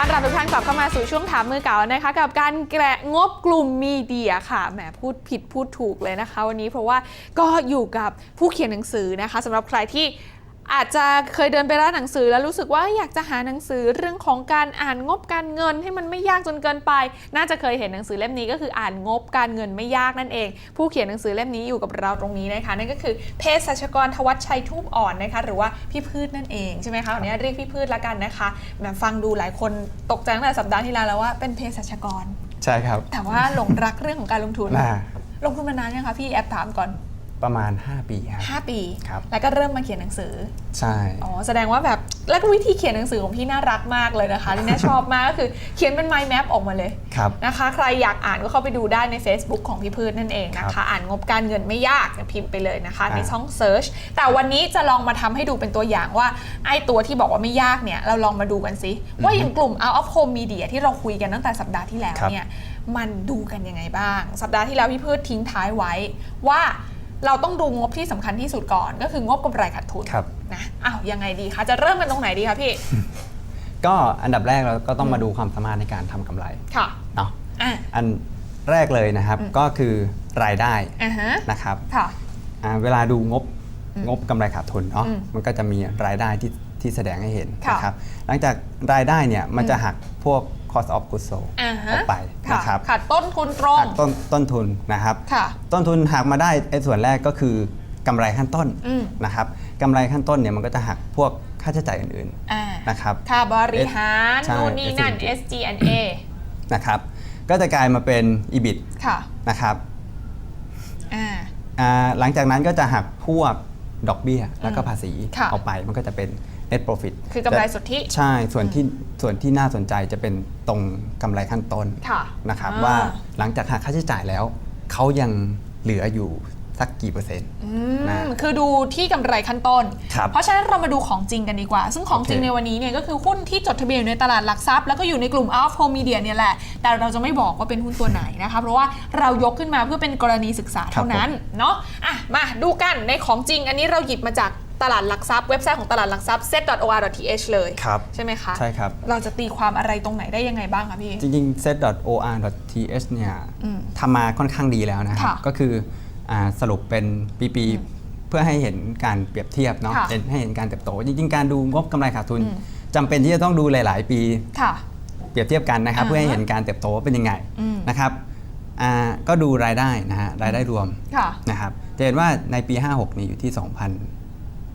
ต้อนรับทุกท่านกลับเข้ามาสู่ช่วงถามมือเก่านะคะ กับการแกะงบกลุ่มมีเดียค่ะแหมพูดผิดพูดถูกเลยนะคะ วันนี้เพราะว่าก็อยู่กับผู้เขียนหนังสือนะคะสำหรับใครที่ อาจจะเคยเดินไปร้านหนังสือแล้วรู้สึกว่าอยากจะหาหนังสือเรื่องของการอ่านงบการเงินให้มันไม่ยากจนเกินไป น่าจะเคยเห็นหนังสือเล่มนี้ก็คืออ่านงบการเงินไม่ยากนั่นเอง ผู้เขียนหนังสือเล่มนี้อยู่กับเราตรงนี้นะคะนั่นก็คือเภสัชกรทวัชชัยทูบอ่อนนะคะหรือว่าพี่พืชนั่นเองใช่ไหมคะวันนี้เรียกพี่พืชละกันนะคะแบบฟังดูหลายคนตกใจตั้งแต่สัปดาห์ที่แล้วแล้วว่าเป็นเภสัชกร ใช่ครับ แต่ว่าหลงรักเรื่องของการลงทุนน่าลงทุนมานานยังคะพี่แอบถามก่อน ประมาณ 5 ปีครับ5ปีครับ แล้วก็เริ่มมาเขียนหนังสือ ใช่ อ๋อ แสดงว่าแบบแล้วก็วิธีเขียนหนังสือของพี่น่ารักมากเลยนะคะที่น่าชอบมากก็คือเขียนเป็น mind map ออกมาเลยครับ นะคะ ใครอยากอ่านก็เข้าไปดูได้ใน Facebook ของพี่พืชนั่นเองนะครัคะ บอ่านงบการเงินไม่ยากเนี่ยพิมพ์ไปเลยนะคะอ่าในช่อง Search แต่วันนี้จะลองมาทำให้ดูเป็นตัวอย่างว่าไอ้ตัวที่บอกว่าไม่ยากเนี่ยเราลองมาดูกันสิว่าอย่างกลุ่ม out of home media ที่เราคุยกันตั้งแต่สัปดาห์ที่แล้วครับ เนี่ย มันดูกันยังไงบ้าง สัปดาห์ที่แล้วพี่พืชทิ้งท้ายไว้ว่า เราต้องดูงบที่สำคัญที่สุดก่อน ก็คืองบกำไรขาดทุนครับนะอ้าวยังไงดีคะจะเริ่มกันตรงไหนดีคะพี่ ก็อันดับแรกเราก็ต้องมาดูความสามารถในการทำกำไรค่ะเนาะอะอันแรกเลยนะครับอืมก็คือรายได้อ่าฮะนะครับค่ะอ่าเวลาดูงบอืมงบกำไรขาดทุนเนาะอืมมันก็จะมีรายได้ที่ที่แสดงให้เห็นค่ะนะครับหลังจากรายได้เนี่ยมันจะอืมหักพวก cost of goods sold อ่าอฮะอกไปค่ะนะครับขาดต้นทุนตรง หักต้นต้นทุนนะครับ ค่ะ ต้นทุนหักมาได้ไอ้ส่วนแรกก็คือกำไรขั้นต้นอืม นะครับกำไรขั้นต้นเนี่ยมันก็จะหักพวกค่าใช้จ่ายอื่นอ่าๆนะครับ ค่าบริหารใช่นู่นนี่นั่น S&P SG&A นะครับ ก็จะกลายมาเป็น EBIT ค่ะนะครับอ่า อ่าหลังจากนั้นก็จะหักพวกดอกเบี้ยแล้วก็ภาษีค่ะ ออกไปมันก็จะเป็น net profit คือกำไรสุทธิ ใช่ส่วนที่ส่วนที่น่าสนใจจะเป็นตรงกำไรขั้นต้นค่ะนะครับอ่าว่าหลังจากหักค่าใช้จ่ายแล้ว เขายังเหลืออยู่สักกี่เปอร์เซ็นต์อืนะมคือดูที่กำไรขั้นต้นครับเพราะฉะนั้นเรามาดูของจริงกันดีกว่า ซึ่งของจริงโอเคในวันนี้เนี่ยก็คือหุ้นที่จดทะเบียนอยู่ในตลาดหลักทรัพย์ แล้วก็อยู่ในกลุ่ม Out of Home Media เนี่ยแหละ แต่เราจะไม่บอกว่าเป็นหุ้นตัวไหนนะคะ เพราะว่าเรายกขึ้นมาเพื่อเป็นกรณีศึกษาเท่านั้นเนาะ อะ มาดูกันในของจริงอันนี้เราหยิบมาจาก ตลาดหลักทรัพย์เว็บไซต์ของตลาดหลักทรัพย์ set.or.th เลยครับใช่ไหมคะใช่ครับ เราจะตีความอะไรตรงไหนได้ยังไงบ้างคะพี่ จริงๆ set.or.th เนี่ยอืมทำมาค่อนข้างดีแล้วนะครับค่ะก็คืออาสรุปเป็นปีๆเพื่อให้เห็นการเปรียบเทียบเนาะค่ะเห็นให้เห็นการเติบโต จริง ๆ การดูงบกำไรขาดทุนอืมจำเป็นที่จะต้องดูหลาย ๆ ปีค่ะเปรียบเทียบกันนะครับอ่าฮะเพื่อให้เห็นการเติบโตว่าเป็นยังไงอืมนะครับอ่าก็ดูรายได้นะฮะรายได้รวมค่ะนะครับจะเห็นว่าในปี 56 นี่อยู่ที่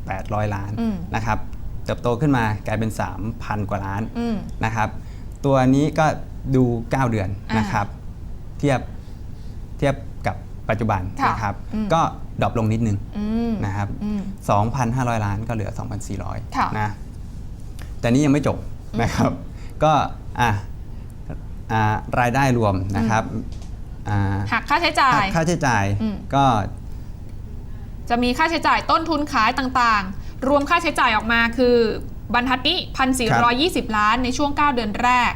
2,800 ล้านอืมนะครับเติบโตขึ้นมากลายเป็น 3,000 กว่าล้านอืมนะครับ ตัวนี้ก็ดู 9 เดือนอ่านนะครับ เทียบเทียบกับปัจจุบันค่ะนะครับอืมก็ดรอปลงนิดนึงอืมนะครับอืม2,500 ล้านก็เหลือค่ะ2,400นะแต่นี่ยังไม่จบนะครับ ก็อะอ่ารายได้รวมนะครับอ่าหักค่าใช้จ่ายหักค่าใช้จ่ายอืมก็ จะมีค่าใช้จ่ายต้นทุนขายต่างๆ รวมค่าใช้จ่ายออกมาคือบรรทัดนี้1,420ล้านในช่วง 9 เดือนแรก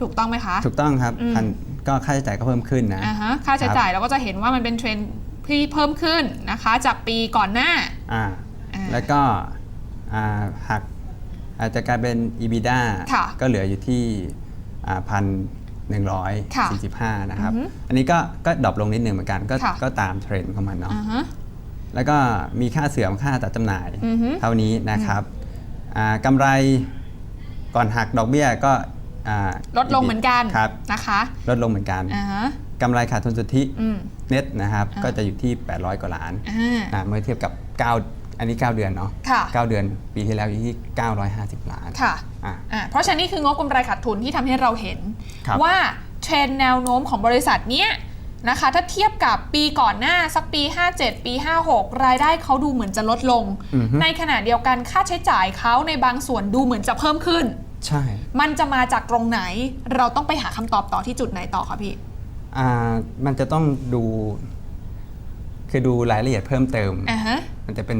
ถูกต้องไหมคะ ถูกต้องครับอืม พันก็ค่าใช้จ่ายก็เพิ่มขึ้นนะ อ่าฮะค่าใช้จ่ายเราก็จะเห็นว่ามันเป็นเทรนด์ที่เพิ่มขึ้นนะคะ จากปีก่อนหน้าอ่า อ่า แล้วก็อ่าหักอาจจะกลายเป็น EBITDA ค่ะก็เหลืออยู่ที่พันหนึ่งร้อยค่ะสี่สิบห้านะครับ อือฮึอันนี้ก็ก็ดรอปลงนิดหนึ่งเหมือนกันก็ค่ะ ก็ตามเทรนด์ของมันเนาะ อ่าฮะ แล้วก็มีค่าเสื่อมค่าตัดจำหน่ายอือฮึ เท่านี้นะครับอ่ากำไรก่อนหักดอกเบี้ยก็อ่าลดลงเหมือนกันครับนะคะลดลงเหมือนกันอ่าฮะกำไรขาดทุนสุทธิอืม เน็ตนะครับอ่า ก็จะอยู่ที่ 800 กว่าล้านอ่านะเมื่อเทียบกับ 9 อันนี้ 9 เดือนเนาะค่ะ9เดือนปีที่แล้วอยู่ที่ 950 ล้านค่ะอะอ่าเพราะฉะนั้นนี่คืองบกำไรขาดทุนที่ทำให้เราเห็น ครับว่าเทรนด์แนวโน้มของบริษัทเนี้ย นะคะ ถ้าเทียบกับปีก่อนหน้าสักปี 57 ปี 56 รายได้เขาดูเหมือนจะลดลง อือฮึ ในขณะเดียวกันค่าใช้จ่ายเขาในบางส่วนดูเหมือนจะเพิ่มขึ้น ใช่ มันจะมาจากตรงไหน เราต้องไปหาคำตอบต่อที่จุดไหนต่อคะพี่ อ่า มันจะต้องดู คือดูรายละเอียดเพิ่มเติม อ่าฮะ มันจะเป็น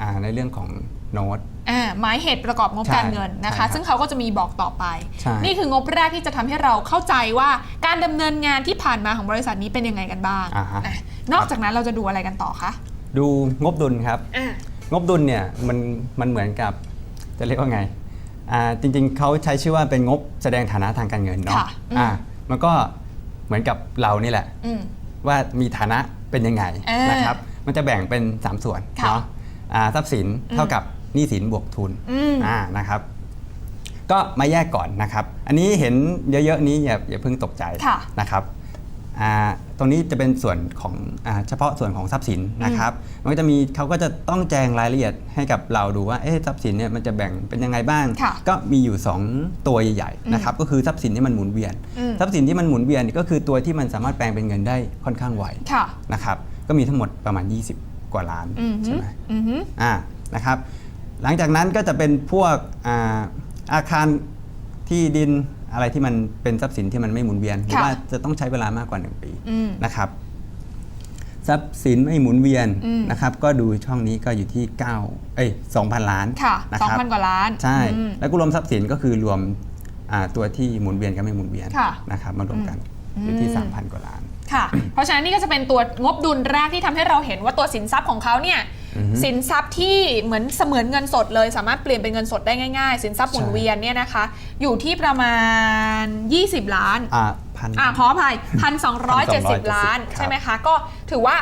อ่า ในเรื่องของโน้ต อ่าหมายเหตุประกอบงบใช่การเงินนะใช่ครัคะบซึ่งเขาก็จะมีบอกต่อไป ใช่ นี่คืองบแรกที่จะทำให้เราเข้าใจว่าการดำเนินงานที่ผ่านมาของบริษัทนี้เป็นยังไงกันบ้างอ่าฮะ อะนอกจากนั้นเราจะดูอะไรกันต่อคะดูงบดุลครับ อะ งบดุลเนี่ยมันมันเหมือนกับจะเรียกว่าไงอ่าจริงๆเขาใช้ชื่อว่าเป็นงบแสดงฐานะทางการเงินเนาะค่ะอืม อ่ามันก็เหมือนกับเรานี่แหละ อืม ว่ามีฐานะเป็นยังไงเออนะครับ มันจะแบ่งเป็น 3 ส่วนค่ะเนาะอ่าทรัพย์สินเท่ากับ หนี้สินบวกทุนอืมอ่านะครับ ก็มาแยกก่อนนะครับ อันนี้เห็นเยอะๆนี้อย่าอย่าเพิ่งตกใจค่ะนะครับอ่าตรงนี้จะเป็นส่วนของอาเฉพาะส่วนของทรัพย์สินนะครับมันก็จะมีเขาก็จะต้องแจงรายละเอียดให้กับเราดูว่าเอ๊ะทรัพย์สินเนี่ยมันจะแบ่งเป็นยังไงบ้างค่ะก็มีอยู่ 2 ตัวใหญ่ๆนะครับก็คือทรัพย์สินที่มันหมุนเวียนอืมทรัพย์สินที่มันหมุนเวียนก็คือตัวที่มันสามารถแปลงเป็นเงินได้ค่อนข้างไวค่ะนะครับก็มีทั้งหมดประมาณ 20 กว่าล้านอืมฮึใช่ไหมอืมฮึอ่านะครับ หลังจากนั้นก็จะเป็นพวกอาอาคารที่ดินอะไรที่มันเป็นทรัพย์สินที่มันไม่หมุนเวียนหรือค่ะว่าจะต้องใช้เวลามากกว่า 1 ปีอืม นะครับ ทรัพย์สินไม่หมุนเวียนอืม นะครับ ก็ดูช่องนี้ก็อยู่ที่9เอ้ย2,000 ล้านค่ะนะสองครับ พันกว่าล้านใช่ อืม แล้วก็รวมทรัพย์สินก็คือรวมอ่าตัวที่หมุนเวียนกับไม่หมุนเวียนค่ะนะครับมารวมกันอยู่ที่อืม3,000 กว่าล้าน ค่ะ เพราะฉะนั้นนี่ก็จะเป็นตัวงบดุลแรกที่ทำให้เราเห็นว่าตัวสินทรัพย์ของเขาเนี่ยอือฮึ สินทรัพย์ที่เหมือนเสมือนเงินสดเลย สามารถเปลี่ยนเป็นเงินสดได้ง่าย ๆ สินทรัพย์หมุนใช่เวียนเนี่ยนะคะ อยู่ที่ประมาณ 20 ล้านอ่าพันอ่าขออภัย1,270 1,270ล้านครับใช่ไหมคะก็ถือว่า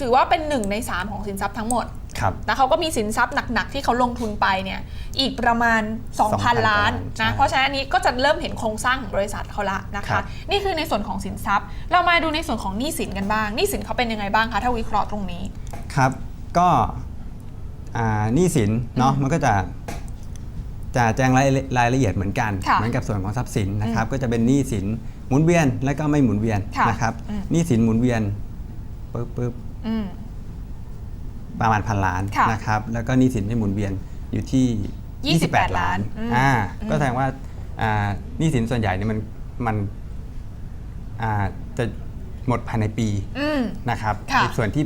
ถือว่าเป็นหนึ่งใน 3 ของสินทรัพย์ทั้งหมดครับแล้วเขาก็มีสินทรัพย์หนัก ๆ ที่เขาลงทุนไปเนี่ยอีกประมาณ 2,000 2,000ล้านใช่นะเพราะฉะนั้นอันนี้ก็จะเริ่มเห็นโครงสร้างของบริษัทเขาละนะครัคะบนี่คือในส่วนของสินทรัพย์ เรามาดูในส่วนของหนี้สินกันบ้างหนี้สินเขาเป็นยังไงบ้างคะถ้าวิเคราะห์ตรงนี้ครับ ก็อ่าหนี้สินเนาะมันก็จะจะแจ้งรายรายละเอียดเหมือนกันค่ะเหมือนกับส่วนของทรัพย์สินนะครับก็จะเป็นหนี้สินหมุนเวียนและก็ไม่หมุนเวียนค่ะนะครับอืมหนี้สินหมุนเวียนปึ๊บปึ๊บอืมประมาณพันล้านค่ะนะครับแล้วก็หนี้สินไม่หมุนเวียนอยู่ที่ 28 28ล้านอืมอ่าอืมก็แสดงว่าอ่าหนี้สินส่วนใหญ่เนี่ยมันมันอ่าจะหมดภายในปีอืมนะครับค่ะในส่วนที่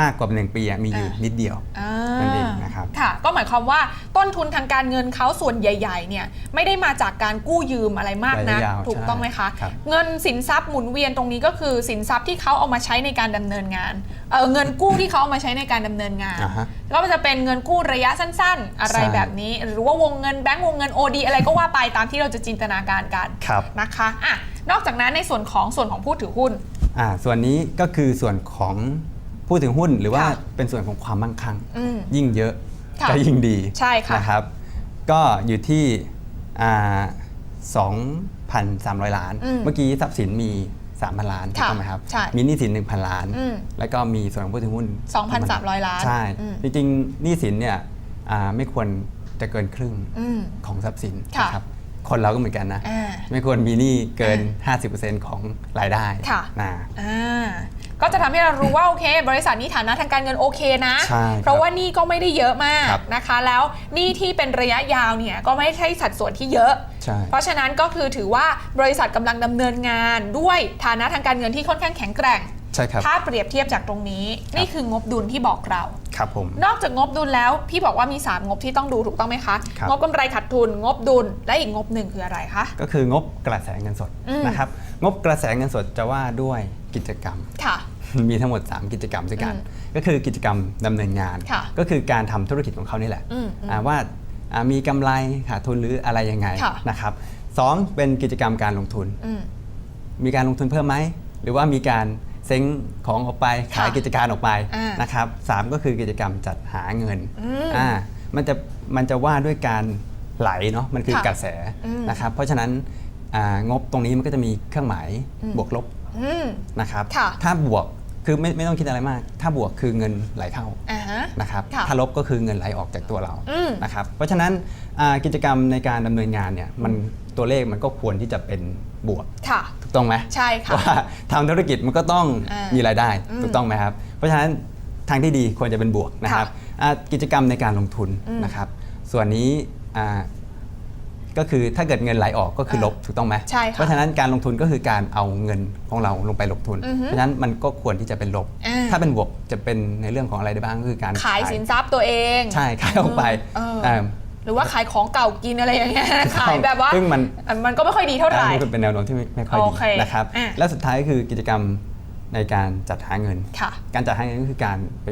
มากกว่าหนึ่งปีอะมีอยู่อ่านินิดเดียวอ่านั่นเองนะครับค่ะก็หมายความว่าต้นทุนทางการเงินเขาส่วนใหญ่ๆเนี่ยไม่ได้มาจากการกู้ยืมอะไรมากนะระยะยาวถูกใช่ต้องไหมคะครับเงินสินทรัพย์หมุนเวียนตรงนี้ก็คือสินทรัพย์ที่เขาเอามาใช้ในการดำเนินงานเออเงินกู้ที่เขาเอามาใช้ในการดำเนินงานอ่าฮะก็จะเป็นเงินกู้ระยะสั้น ๆ อะไรใช่แบบนี้ หรือว่าวงเงินแบงก์วงเงิน OD อะไรก็ว่าไปตามที่เราจะจินตนาการกันครับนะคะอะนอกจากนั้นในส่วนของส่วนของผู้ถือหุ้นอ่าส่วนนี้ก็คือส่วนของ ผู้ถือหุ้นหรือว่าค่ะเป็นส่วนของความมั่งคั่ง อืมยิ่งเยอะค่ะก็ยิ่งดีใช่ค่ะ นะครับ ก็อยู่ที่อ่า2,300 ล้าน อืมเมื่อกี้ทรัพย์สินมี 3,000 ล้านถูกค่ะต้องไหมครับ ใช่มีหนี้สิน 1,000 ล้าน อืมแล้วก็มีส่วนของผู้ถือหุ้น2,300ล้านใช่ อืม จริงๆหนี้สินเนี่ยอ่าไม่ควรจะเกินครึ่ง อืม ของทรัพย์สินค่ะนะครับ คนเราก็เหมือนกันนะ อ่าไม่ควรมีหนี้เกินอ่50%ของรายได้ค่ะ นะ อ่า ก็จะทำให้เรารู้ว่าโอเค บริษัทนี้ฐานะทางการเงินโอเคนะ ใช่ครับเพราะว่าหนี่ก็ไม่ได้เยอะมากครับ นะคะ แล้วหนี่ที่เป็นระยะยาวเนี่ยก็ไม่ใช่สัดส่วนที่เยอะ ใช่ เพราะฉะนั้นก็คือถือว่าบริษัทกำลังดำเนินงานด้วยฐานะทางการเงินที่ค่อนข้างแข็งแกร่ง ใช่ครับ ถ้าเปรียบเทียบจากตรงนี้นี่คืองบดุลที่บอกเรา ครับผม นอกจากงบดุลแล้วพี่บอกว่ามี 3 งบที่ต้องดูถูกต้องไหมคะ ครับ งบกำไรขาดทุน งบดุลและอีกงบหนึ่งคืออะไรคะ ก็คืองบกระแสเงินสดอืม นะครับ งบกระแสเงินสดจะว่าด้วยกิจกรรม ค่ะ มีทั้งหมด 3 กิจกรรมด้วยกันอืมก็คือกิจกรรมดำเนินงานค่ะก็คือการทำธุรกิจของเขานี่แหละอืมอืมอ่าว่าอ่ามีกำไรขาดทุนหรืออะไรยังไงค่ะนะครับสองเป็นกิจกรรมการลงทุนอืมมีการลงทุนเพิ่มไหม หรือว่ามีการเซ้งของออกไปขายค่ะกิจการออกไปอ่านนะครับสามก็คือกิจกรรมจัดหาเงินอืมอ่ามันจะมันจะว่าด้วยการไหลเนาะมันคือค่ะกระแสอืมนะครับเพราะฉะนั้นอ่างบตรงนี้มันก็จะมีเครื่องหมายอืมบวกลบอืมนะครับค่ะถ้าบวก คือไม่ไม่ต้องคิดอะไรมาก ถ้าบวกคือเงินไหลเข้าอ่าฮะ นะครับ ค่ะถ้าลบก็คือเงินไหลออกจากตัวเรา อืม นะครับ เพราะฉะนั้นอ่ากิจกรรมในการดำเนินงานเนี่ยมันตัวเลขมันก็ควรที่จะเป็นบวก ค่ะ ถูกต้องไหมใช่ค่ะว่าทำธุรกิจมันก็ต้องอ่ามีมีรายได้อืมถูกต้องไหมครับ เพราะฉะนั้นทางที่ดีควรจะเป็นบวกนะครับค่ะอ่ากิจกรรมในการลงทุนอืมนะครับ ส่วนนี้อ่า ก็คือถ้าเกิดเงินไหลออกก็คือลบถูกต้องไหมใช่ค่ะเพราะฉะนั้นการลงทุนก็คือการเอาเงินของเราลงไปลงทุนอือฮึเพราะฉะนั้นมันก็ควรที่จะเป็นลบอ่าถ้าเป็นบวกจะเป็นในเรื่องของอะไรได้บ้างก็คือการขายสินทรัพย์ตัวเอง ใช่ขายออกไปเออเอ่อหรือว่าขายของเก่ากินอะไรอย่างเงี้ยขายแบบว่าซึ่งมันมันก็ไม่ค่อยดีเท่าไหร่อันนี้เป็นแนวโน้มที่ไม่ไม่ค่อยดีโอเคนะครับอะและสุดท้ายก็คือกิจกรรมในการจัดหาเงินค่ะการจัดหาเงินก็คือการไป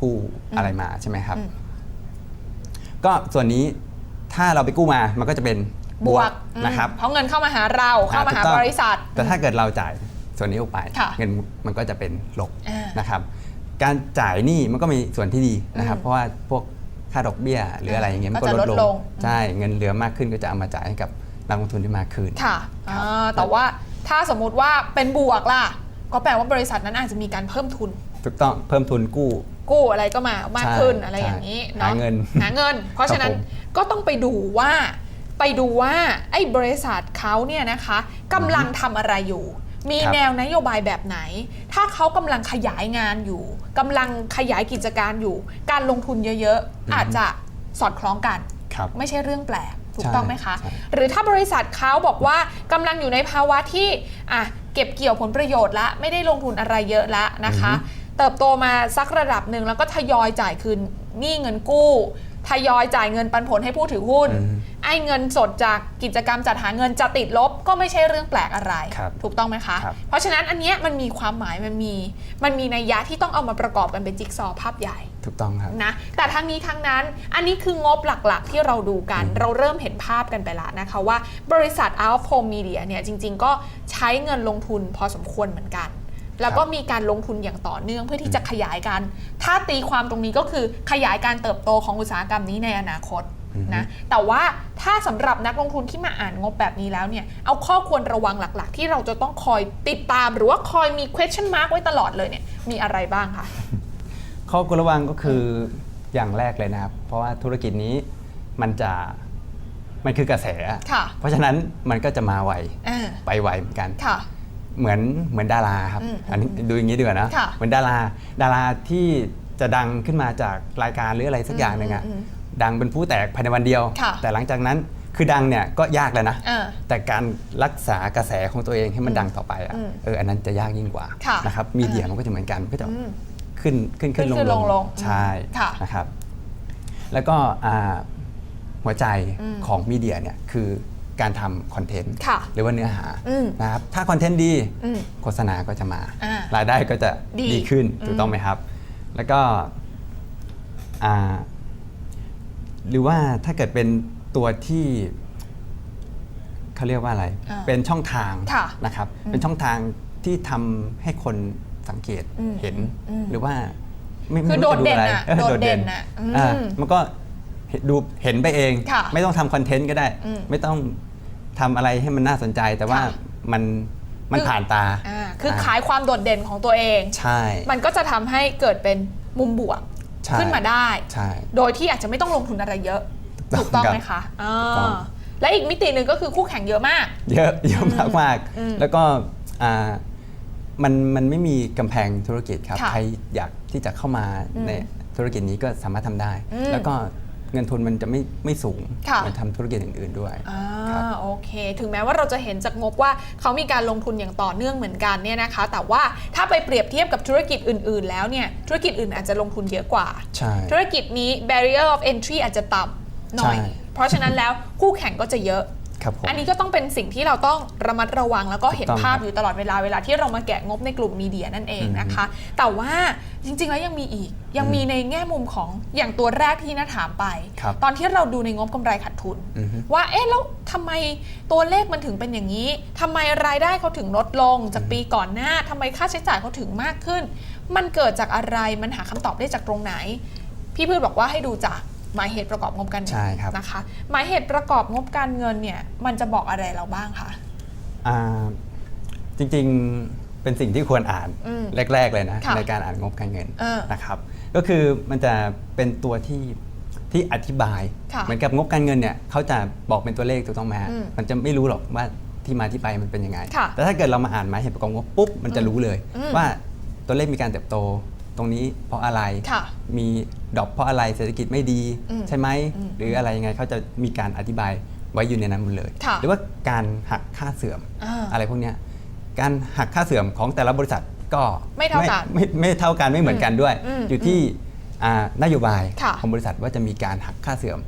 กู้อะไรมาใช่ไหมครับอืมก็ส่วนนี้ ถ้าเราไปกู้มามันก็จะเป็นบวกนะครับอืมเพราะเงินเข้ามาหาเราเข้ามาหาถูกต้องบริษัท แต่ถ้าเกิดเราจ่ายส่วนนี้ออกไปค่ะเงินมันก็จะเป็นลบอ่านนะครับ การจ่ายหนี้มันก็มีส่วนที่ดีนะครับอืมเพราะว่าพวกค่าดอกเบี้ยหรืออะไรอย่างเงี้ยมันก็ก็จะลลดดลลงงใช่เงินเหลือมากขึ้นก็จะเอามาจ่ายให้กับนักลงทุนที่มากขึ้นค่ะครับอ่าแต่ว่าถ้าสมมุติว่าเป็นบวกล่ะ ก็แปลว่าบริษัทนั้นอาจจะมีการเพิ่มทุนถูกต้องเพิ่มทุนกู้กู้อะไรก็มามากขึ้นใช่อะไรอย่างนี้ใช่เนาะหาเงินหาเงิน เพราะฉะนั้นครับผม ก็ต้องไปดูว่าไปดูว่าไอ้บริษัทเขาเนี่ยนะคะกำลังทำอะไรอยู่ มีครับแนวนโยบายแบบไหน ถ้าเขากำลังขยายงานอยู่กำลังขยายกิจการอยู่ การลงทุนเยอะๆ อาจจะสอดคล้องกันครับไม่ใช่เรื่องแปลกถูกใช่ต้องไหมคะใช่หรือถ้าบริษัทเขาบอกว่ากำลังอยู่ในภาวะที่อะเก็บเกี่ยวผลประโยชน์ละไม่ได้ลงทุนอะไรเยอะละนะคะ เติบโตมาสักระดับหนึ่งแล้วก็ทยอยจ่ายคืนหนี้เงินกู้ ทยอยจ่ายเงินปันผลให้ผู้ถือหุ้นอืมไอ้เงินสดจากกิจกรรมจัดหาเงินจะติดลบก็ไม่ใช่เรื่องแปลกอะไร ครับถูกต้องไหมคะ ครับ เพราะฉะนั้นอันเนี้ยมันมีความหมายมันมี มันมีนัยยะที่ต้องเอามาประกอบกันเป็นจิ๊กซอว์ภาพใหญ่ ถูกต้องครับ นะแต่ทั้งนี้ทั้งนั้นอันนี้คืองบหลักๆ ที่เราดูกัน เราเริ่มเห็นภาพกันไปแล้วนะคะว่าบริษัท Out of Home Media เนี่ยจริงๆ ก็ใช้เงินลงทุนพอสมควรเหมือนกัน แล้วก็มีการลงทุนอย่างต่อเนื่องเพื่อที่จะขยายการ ถ้าตีความตรงนี้ก็คือขยายการเติบโตของอุตสาหกรรมนี้ในอนาคตนะแต่ว่าถ้าสำหรับนักลงทุนที่มาอ่านงบแบบนี้แล้วเนี่ยเอาข้อควรระวังหลักๆ ที่เราจะต้องคอยติดตามหรือว่าคอยมี question mark ไว้ตลอดเลยเนี่ยมีอะไรบ้างคะข้อควรระวังก็คืออย่างแรกเลยนะครับ เพราะว่าธุรกิจนี้มันจะมันคือกระแสอะค่ะเพราะฉะนั้นมันก็จะมาไวอ่าไปไวเหมือนกันค่ะ เหมือนเหมือนดาราครับอืมอันนี้ดูอย่างนี้ดีกว่านะค่ะเหมือนดารา ดาราที่จะดังขึ้นมาจากรายการหรืออะไรสักอย่างหนึ่งอะอืมอืมดังเป็นผู้แตกภายในวันเดียวค่ะแต่หลังจากนั้นคือดังเนี่ยก็ยากแล้วนะอ่าแต่การรักษากระแสของตัวเองให้มันดังต่อไปอะอืมเอออันนั้นจะยากยิ่งกว่าค่ะนะครับมีเดียมันก็จะเหมือนกันก็จะอืมขึ้นขึ้นขึ้นขึ้ลนงขึ้นลลงงลงใช่ค่ะนะครับ แล้วก็อ่าหัวใจอืมของมีเดียเนี่ยคือ การทำคอนเทนต์ค่ะหรือว่าเนื้อหาอืมนะครับถ้าคอนเทนต์ดีอืมโฆษณาก็จะมา อ่ารายได้ก็จะดีดีขึ้นอืม ถูกต้องไหมครับ แล้วก็อ่าหรือว่าถ้าเกิดเป็นตัวที่เขาเรียกว่าอะไร อ่าเป็นช่องทางค่ะนะครับ เป็นช่องทางที่ทำให้คนสังเกตอืมเห็นอืมหรือว่าไม่คือไม่รู้โดดเด่นจอะออโดดเด่นอะอืมอ่ามันก็เห็นดูเห็นไปเอง ค่ะไม่ต้องทำคอนเทนต์ก็ได้ อืม ไม่ต้อง ทำอะไรให้มันน่าสนใจ แต่ว่าค่ะมันมันคือผ่านตาอ่าคืออ่าขายความโดดเด่นของตัวเอง ใช่ มันก็จะทำให้เกิดเป็นมุมบวกใช่ขึ้นมาได้ ใช่ โดยที่อาจจะไม่ต้องลงทุนอะไรเยอะ ถูถูกกต้ต้อองงไหมคะอ่าถูกต้องและอีกมิติหนึ่งก็คือคู่แข่งเยอะมาก เยอะเยอะมากมากอืมแล้วก็อ่ามันมันไม่มีกำแพงธุรกิจครับ ค่ะใครอยากที่จะเข้ามาอืมในธุรกิจนี้ก็สามารถทำได้ อืม แล้วก็ เงินทุนมันจะไม่ไม่สูงค่ะ เหมือนทำธุรกิจอื่นๆด้วย อ่าครับโอเค ถึงแม้ว่าเราจะเห็นจากงบว่าเขามีการลงทุนอย่างต่อเนื่องเหมือนกันเนี่ยนะคะ แต่ว่าถ้าไปเปรียบเทียบกับธุรกิจอื่น ๆ แล้วเนี่ยธุรกิจอื่นอาจจะลงทุนเยอะกว่า ใช่ ธุรกิจนี้ barrier of entry อาจจะต่ำหน่อย ใช่ เพราะฉะนั้นแล้วคู่แข่งก็จะเยอะ ครับผมอันนี้ก็ต้องเป็นสิ่งที่เราต้องระมัดระวังแล้วก็เห็นถูกต้องภาพครับอยู่ตลอดเวลาเวลาที่เรามาแกะงบในกลุ่มมีเดียนั่นเองนะคะ แต่ว่าจริง ๆ แล้วยังมีอีก ยังมีในแง่มุมของอย่างตัวแรกที่น่าถามไปครับตอนที่เราดูในงบกำไรขาดทุนอือฮึว่าเอ๊ะแล้วทำไมตัวเลขมันถึงเป็นอย่างนี้ทำไมรายได้เขาถึงลดลงจากปีก่อนหน้าทำไมค่าใช้จ่ายเขาถึงมากขึ้น มันเกิดจากอะไรมันหาคำตอบได้จากตรงไหน พี่พืชบอกว่าให้ดูจาก หมายเหตุประกอบงบการเงินใช่ครับ นะคะ หมายเหตุประกอบงบการเงินเนี่ยมันจะบอกอะไรเราบ้างคะ อ่าจริงๆเป็นสิ่งที่ควรอ่านอืมแรก ๆ เลยนะค่ะในการอ่านงบการเงินเออนะครับ ก็คือมันจะเป็นตัวที่ที่อธิบาย ค่ะเหมือนกับงบการเงินเนี่ยเขาจะบอกเป็นตัวเลขถูกต้องไหมฮะอืมมันจะไม่รู้หรอกว่าที่มาที่ไปมันเป็นยังไง ค่ะแต่ถ้าเกิดเรามาอ่านหมายเหตุประกอบงบปุ๊บมันจะรู้เลย อืมว่าตัวเลขมีการเติบโต ตรงนี้เพราะอะไร ค่ะ มีดรอปเพราะอะไรเศรษฐกิจไม่ดีอืมใช่ไหมอืมหรืออะไรยังไงเขาจะมีการอธิบายไว้อยู่ในนั้นหมดเลย ค่ะหรือว่าการหักค่าเสื่อมอ่าอะไรพวกเนี้ยการหักค่าเสื่อมของแต่ละบริษัทก็ไม่เท่ากันไม่ไม่ไม่เท่ากันไม่เหมือนกันด้วย อืมอยู่ที่อ่านโยบายค่ะของบริษัทว่าจะมีการหักค่าเสื่อม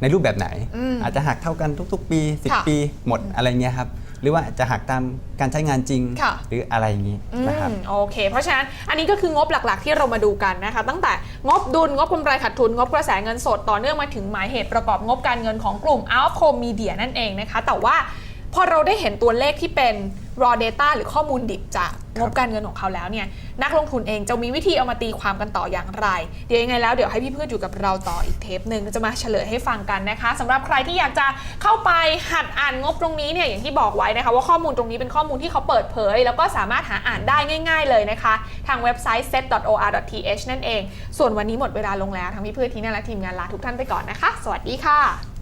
ในรูปแบบไหน อืมอาจจะหักเท่ากันทุก ๆ ปี ค่ะ 10 ปีหมดอะไรเงี้ยครับ หรือว่าจะหักตามการใช้งานจริง ค่ะ หรืออะไรอย่างนี้อืนะครับมโอเค เพราะฉะนั้นอันนี้ก็คืองบหลักๆ ที่เรามาดูกันนะคะ ตั้งแต่งบดุลงบกำไรขาดทุน งบกระแสเงินสดต่อเนื่องมาถึงหมายเหตุประกอบงบการเงินของกลุ่ม Out of Home Media นั่นเองนะคะ แต่ว่าพอเราได้เห็นตัวเลขที่เป็น raw data หรือข้อมูลดิบจากงบการเงินของเขาแล้วเนี่ยนักลงทุนเองจะมีวิธีเอามาตีความกันต่ออย่างไร เดี๋ยวยังไงแล้วเดี๋ยวให้พี่พืชอยู่กับเราต่ออีกเทปหนึ่งจะมาเฉลยให้ฟังกันนะคะสำหรับใครที่อยากจะเข้าไปหัดอ่านงบตรงนี้เนี่ยอย่างที่บอกไว้นะคะ ว่าข้อมูลตรงนี้เป็นข้อมูลที่เขาเปิดเผย แล้วก็สามารถหาอ่านได้ง่าย ๆ เลยนะคะ ทางเว็บไซต์ set.or.th นั่นเอง ส่วนวันนี้หมดเวลาลงแล้วทั้งพี่พืชทีน่าและทีมงานลาทุกท่านไปก่อนนะคะ สวัสดีค่ะ